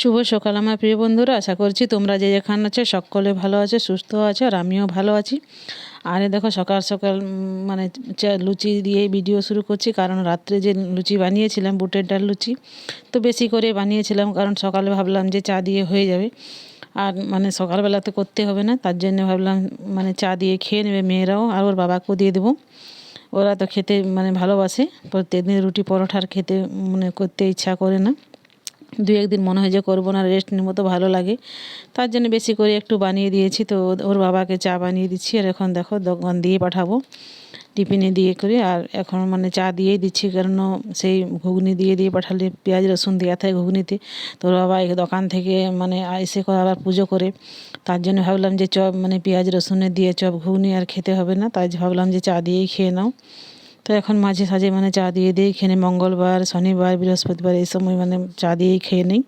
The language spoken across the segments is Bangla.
শুভ সকাল, আমার প্রিয় বন্ধুরা। আশা করছি তোমরা যে যেখানে আছো, সকলে ভালো আছে, সুস্থ আছো, আর আমিও ভালো আছি। আর দেখো, সকাল সকাল মানে লুচি দিয়ে ভিডিও শুরু করছি। কারণ রাত্রে যে লুচি বানিয়েছিলাম, বুটের ডাল লুচি, তো বেশি করে বানিয়েছিলাম। কারণ সকালে ভাবলাম যে চা দিয়ে হয়ে যাবে। আর মানে সকালবেলা তো করতে হবে না, তার জন্য ভাবলাম মানে চা দিয়ে খেয়ে নেবে মেয়েরাও, আর ওর বাবাকেও দিয়ে দেবো। ওরা তো খেতে মানে ভালোবাসে। প্রত্যেকদিন রুটি পরোঠার খেতে মানে করতে ইচ্ছা করে না। দু একদিন মনে হয় যে করব না রেস্ট নেব তো ভালো লাগে। তার জন্য বেশি করে একটু বানিয়ে দিয়েছি তো ওর- বাবাকে চা বানিয়ে দিচ্ছি। আর এখন দেখো দোকান দিয়ে পাঠাবো, টিফিনে দিয়ে করে। আর এখন মানে চা দিয়েই দিচ্ছি কারণ সেই ঘুগনি দিয়ে দিয়ে পাঠালে পেঁয়াজ, রসুন দেওয়া থাকে ঘুগনিতে। তো ওর বাবা এই দোকান থেকে মানে এসে করে আবার পুজো করে। তার জন্য ভাবলাম যে চপ মানে পেঁয়াজ রসুনে দিয়ে চপ, ঘুগনি আর খেতে হবে না। তাই ভাবলাম যে চা দিয়েই খেয়ে নাও। তো এখন মাঝে সাঝে মানে চা দিয়ে দিই খেয়ে নিই। মঙ্গলবার, শনিবার, বৃহস্পতিবার এই সময় মানে চা দিয়েই খেয়ে নিই।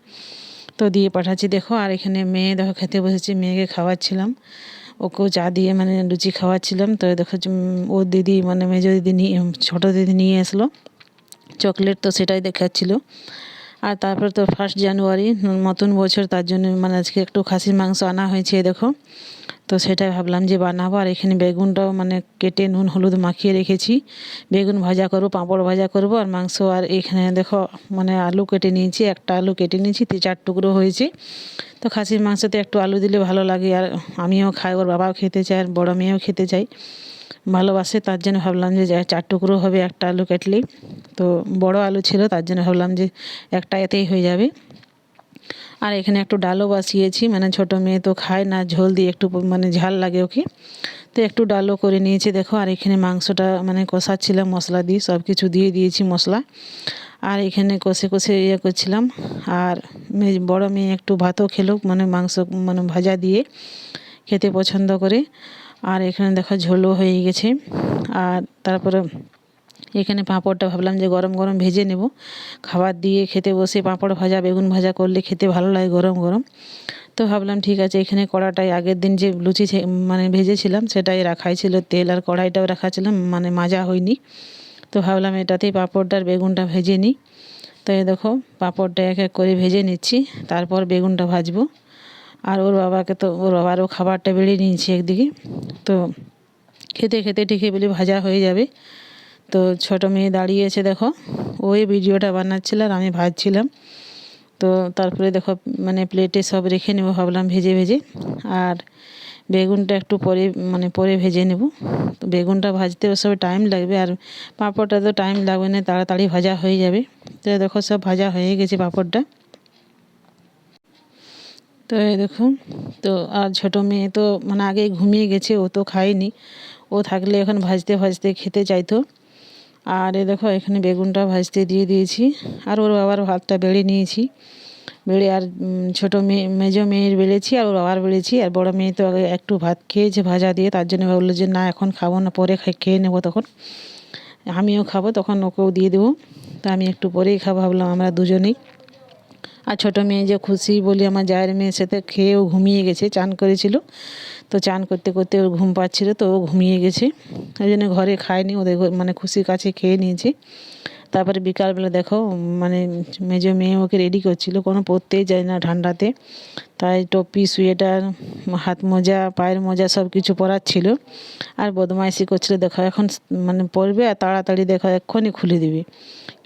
তো দিয়ে পাঠাচ্ছি। দেখো, আর এখানে মেয়ে দেখো খেতে বসেছি, মেয়েকে খাওয়াচ্ছিলাম। ওকেও চা দিয়ে মানে লুচি খাওয়াচ্ছিলাম। তো দেখো ওর দিদি মানে মেজো দিদি নিয়ে, ছোটো দিদি নিয়ে আসলো চকলেট তো সেটাই দেখাচ্ছিল। আর তারপর তো ফার্স্ট জানুয়ারি নতুন বছর, তার জন্য মানে আজকে একটু খাসির মাংস আনা হয়েছে দেখো। তো সেটাই ভাবলাম যে বানাবো, আর এখানে বেগুনটাও মানে কেটে নুন, হলুদ মাখিয়ে রেখেছি। বেগুন ভাজা করব, পাঁপড় ভাজা করব, আর মাংস, আর এখানে দেখো মানে আলু কেটে নিয়েছি, একটা আলু কেটে নিয়েছি তি চার টুকরো হয়েছে। তো খাসির মাংসতে একটু আলু দিলে ভালো লাগে, আর আমিও খাই, ওর বাবাও খেতে চাই আর বড়ো মেয়েও খেতে চাই ভালোবাসে, তার জন্য ভাবলাম যে চার টুকরো হবে, একটা আলু কাটলেই তো বড় আলু ছিল, তার জন্য ভাবলাম যে একটা এতেই হয়ে যাবে। আর এখানে একটু ডালও বসিয়েছি মানে ছোট মেয়ে তো খায় না, ঝোল দিয়ে একটু মানে ঝাল লাগে ওকে। তো একটু ডালও করে নিয়েছি, দেখো, আর এখানে মাংসটা মানে কষাচ্ছিলাম, মশলা দিয়ে সব কিছু দিয়ে দিয়েছি মশলা। আর এখানে কষে কষে ইয়ে করছিলাম, আর মেয়ে বড় মেয়ে একটু ভাতও খেলো মানে মাংস মানে ভাজা দিয়ে, খেতে পছন্দ করে। আর এখানে দেখো ঝোলও হয়ে গেছে। আর তারপরে এখানে পাঁপড়টা ভাবলাম যে গরম গরম ভেজে নেব। খাবার দিয়ে খেতে বসে পাঁপড় ভাজা, বেগুন ভাজা করলে খেতে ভালো লাগে গরম গরম। তো ভাবলাম ঠিক আছে, এখানে কড়াটাই আগের দিন যে লুচি মানে ভেজেছিলাম সেটাই রাখাই ছিল, তেল আর কড়াইটাও রাখা ছিলাম মানে মাজা হয়নি। তো ভাবলাম এটাতেই পাঁপড়টা আর বেগুনটা ভেজে নিই। তো এই দেখো পাঁপড়টা এক এক করে ভেজে নিচ্ছি, তারপর বেগুনটা ভাজবো। আর ওর বাবাকে তো, ওর বাবারও খাবারটা বেড়ে নিয়েছি একদিকে। তো খেতে খেতে ঠিকই বলি ভাজা হয়ে যাবে। তো ছোট মেয়ে দাঁড়িয়েছে দেখো। ওই ভিডিওটা বানাচ্ছিল আর আমি ভাজছিলাম। তো তারপরে দেখো মানে প্লেটে সব রেখে নেব ভাবলাম ভেজে ভেজে। আর বেগুনটা একটু পরে মানে পরে ভেজে নেব। তো বেগুনটা ভাজতে সব টাইম লাগবে আর পাঁপড়টা তো টাইম লাগবে না, তাড়াতাড়ি ভাজা হয়ে যাবে। তো দেখো সব ভাজা হয়ে গেছে পাঁপড়টা। তো এই দেখো তো আর ছোটো মেয়ে তো মানে আগে ঘুমিয়ে গেছে, ও তো খায়নি। ও থাকলে এখন ভাজতে ভাজতে খেতে চাইতো। আর এ দেখো, এখানে বেগুনটা ভাজতে দিয়ে দিয়েছি। আর ওর বাবার ভাতটা বেড়ে নিয়েছি। বেড়ে আর ছোটো মেয়ে, মেজো মেয়ের বেড়েছি আর ওর বাবার বেড়েছি। আর বড় মেয়ে তো আগে একটু ভাত খেয়েছে ভাজা দিয়ে, তার জন্য ভাবলো যে না, এখন খাব না, পরে খাই- খেয়ে নেব তখন। আমিও খাব, তখন ওকেও দিয়ে দেবো। তা আমি একটু পরেই খাব, ভাবলাম আমরা দুজনেই। আর ছোটো মেয়ে যে খুশি বলি আমার জায়ের মেয়ে সাথে খেয়েও ঘুমিয়ে গেছে, চান করেছিল। তো চান করতে করতে ওর ঘুম পাচ্ছিল, তো ও ঘুমিয়ে গেছে। ওই জন্য ঘরে খায়নি, ওদের মানে খুশির কাছে খেয়ে নিয়েছে। তারপরে বিকালবেলা দেখো মানে মেজো মেয়ে ওকে রেডি করছিল, কোনো পরতেই যায় না ঠান্ডাতে। তাই টপি সোয়েটার হাত মোজা, পায়ের মোজা সব কিছু পরাচ্ছিল। আর বদমাইশি করছিল, দেখো এখন মানে পরবে আর তাড়াতাড়ি দেখো এক্ষুনি খুলে দিবে।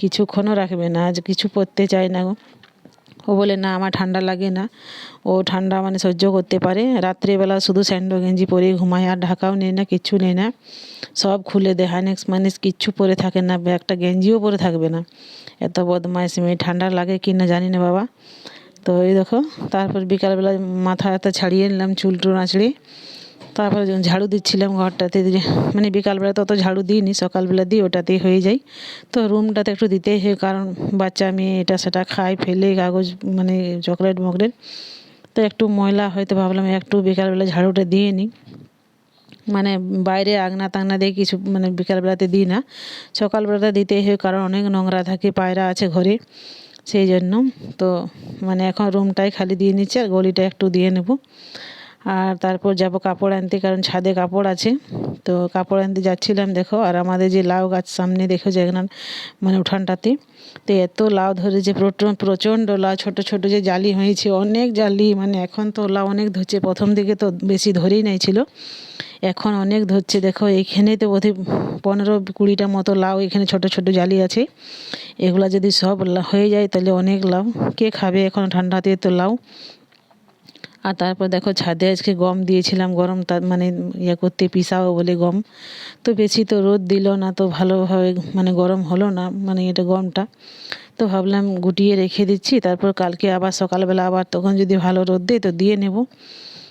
কিছুক্ষণও রাখবে না, আজ কিছু পরতে চায় না ও বলে, না, আমার ঠান্ডা লাগে না। ও ঠান্ডা মানে সহ্য করতে পারে। রাত্রিবেলা শুধু স্যান্ডো, গেঞ্জি পরে ঘুমায়, আর ঢাকাও নেয় না, কিচ্ছু নেয় না। সব খুলে দেয়। হাইনেক্স মাইনেক্স কিচ্ছু পরে থাকে না একটা গেঞ্জিও পরে থাকবে না। এত বদমাইশ মেয়ে, ঠান্ডা লাগে কি না জানি না বাবা। তো এই দেখো, তারপর বিকালবেলা মাথা হাতা ছাড়িয়ে নিলাম চুল টুল আঁচড়ে। তারপরে যখন ঝাড়ু দিচ্ছিলাম ঘরটাতে মানে বিকালবেলা তত ঝাড়ু দিইনি, সকালবেলা দিই, ওটাতেই হয়ে যায়। তো রুমটাতে একটু দিতেই হয়, কারণ বাচ্চা মেয়ে এটা সেটা খায় ফেলে কাগজ মানে চকলেট মকলেট তো একটু ময়লা হয়তো ভাবলাম, একটু বিকালবেলা ঝাড়ুটা দিয়ে নিই। মানে বাইরে আগনা টাংনা দিয়ে কিছু মানে বিকালবেলাতে দিই না। সকালবেলাতে দিতেই হয়, কারণ অনেক নোংরা থাকে, পায়রা আছে ঘরে, সেই জন্য। তো মানে এখন রুমটাই খালি দিয়ে নিচ্ছি, আর গলিটা একটু দিয়ে নেব। আর তারপর যাব কাপড় আনতে, কারণ ছাদে কাপড় আছে। তো কাপড় আনতে যাচ্ছিলাম, দেখো, আর আমাদের যে লাউ গাছ সামনে, দেখো যেখানে মানে উঠানটাতে। তো এত লাউ ধরেছে প্রচণ্ড লাউ, ছোট ছোট যে জালি হয়েছে, অনেক জালি মানে এখন তো লাউ অনেক ধরছে, প্রথম দিকে তো বেশি ধরেই নাই ছিল। এখন অনেক ধরছে, দেখো এইখানে তো বোধহয় পনেরো কুড়িটা মতো লাউ এখানে ছোট ছোট জালি আছে। এগুলা যদি সব হয়ে যায়, তাহলে অনেক লাউ, কে খাবে এখন ঠান্ডাতে তো লাউ? আর তারপর দেখো ছাদে আজকে গম দিয়েছিলাম, গরম তার মানে ইয়ে করতে পিসাও বলে গম। তো বেশি তো রোদ দিল না, তো ভালোভাবে মানে গরম হলো না মানে এটা গমটা। তো ভাবলাম গুটিয়ে রেখে দিচ্ছি, তারপর কালকে আবার সকালবেলা আবার তখন যদি ভালো রোদ দেয় তো দিয়ে নেব।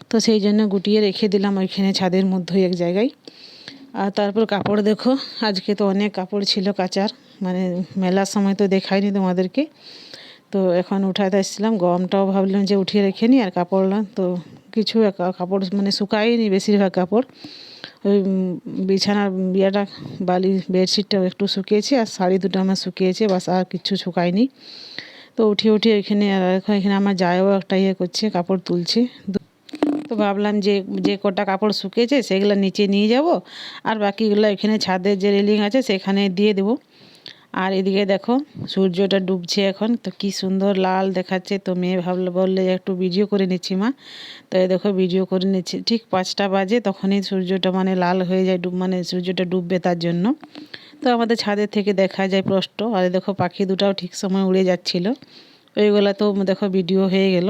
তো সেই জন্য গুটিয়ে রেখে দিলাম ওইখানে ছাদের মধ্যেই এক জায়গায়। আর তারপর কাপড় দেখো, আজকে তো অনেক কাপড় ছিল কাচার মানে মেলার সময় তো দেখায়নি তোমাদেরকে। তো এখন উঠাতে এসেছিলাম গমটাও ভাবলাম যে উঠিয়ে রেখে নিই আর কাপড় তো কিছু কাপড় মানে শুকায়নি বেশিরভাগ কাপড়। ওই বিছানার ইয়েটা বালি, বেডশিটটাও একটু শুকিয়েছে আর শাড়ি দুটো আমার শুকিয়েছে, বাস আর কিছু শুকায়নি। তো উঠিয়ে উঠিয়ে এখানে আর এখন এখানে আমার যায়ও একটা ইয়ে করছে, কাপড় তুলছে। তো ভাবলাম যে যে কটা কাপড় শুকিয়েছে সেগুলো নিচে নিয়ে যাব, আর বাকিগুলো এখানে ছাদের যে রেলিং আছে সেখানে দিয়ে দেবো। আর এদিকে দেখো, সূর্যটা ডুবছে এখন, তো কি সুন্দর লাল দেখাচ্ছে, তো মেয়ে ভাবলো, বললে, একটু ভিডিও করে নিচ্ছি মা। তো এই দেখো ভিডিও করে নিচ্ছি, ঠিক পাঁচটা বাজে, তখনই সূর্যটা মানে লাল হয়ে যায়, ডুব মানে সূর্যটা ডুববে তার জন্য। তো আমাদের ছাদের থেকে দেখা যায় প্রষ্ট আর দেখো, পাখি দুটাও ঠিক সময় উড়ে যাচ্ছিল। ওইগুলা তো দেখো ভিডিও হয়ে গেল।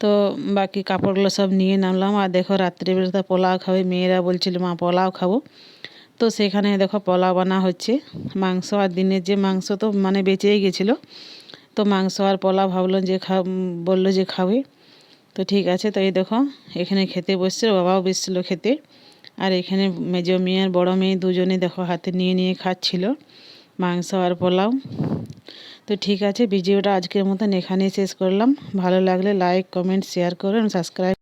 তো বাকি কাপড়গুলো সব নিয়ে নামলাম, আর দেখো রাত্রিবেলা পোলাও খাবে, মেয়েরা বলছিল, মা, পোলাও খাব। তো সেখানে দেখো পোলাও বানা হচ্ছে। মাংস আর দিনের যে মাংস তো মানে বেঁচেই গেছিল। তো মাংস আর পোলাও ভাবলাম যে খা বলল যে খাবে। তো ঠিক আছে, তো এই দেখো, এখানে খেতে বসছে বাবাও বসছিল খেতে। আর এখানে মেজো মেয়ে আর বড়ো মেয়ে দুজনে দেখো হাতে নিয়ে নিয়ে খাচ্ছিল মাংস আর পোলাও। তো ঠিক আছে, ভিডিওটা আজকের মতন এখানেই শেষ করলাম। ভালো লাগলে লাইক কমেন্ট শেয়ার করুন সাবস্ক্রাইব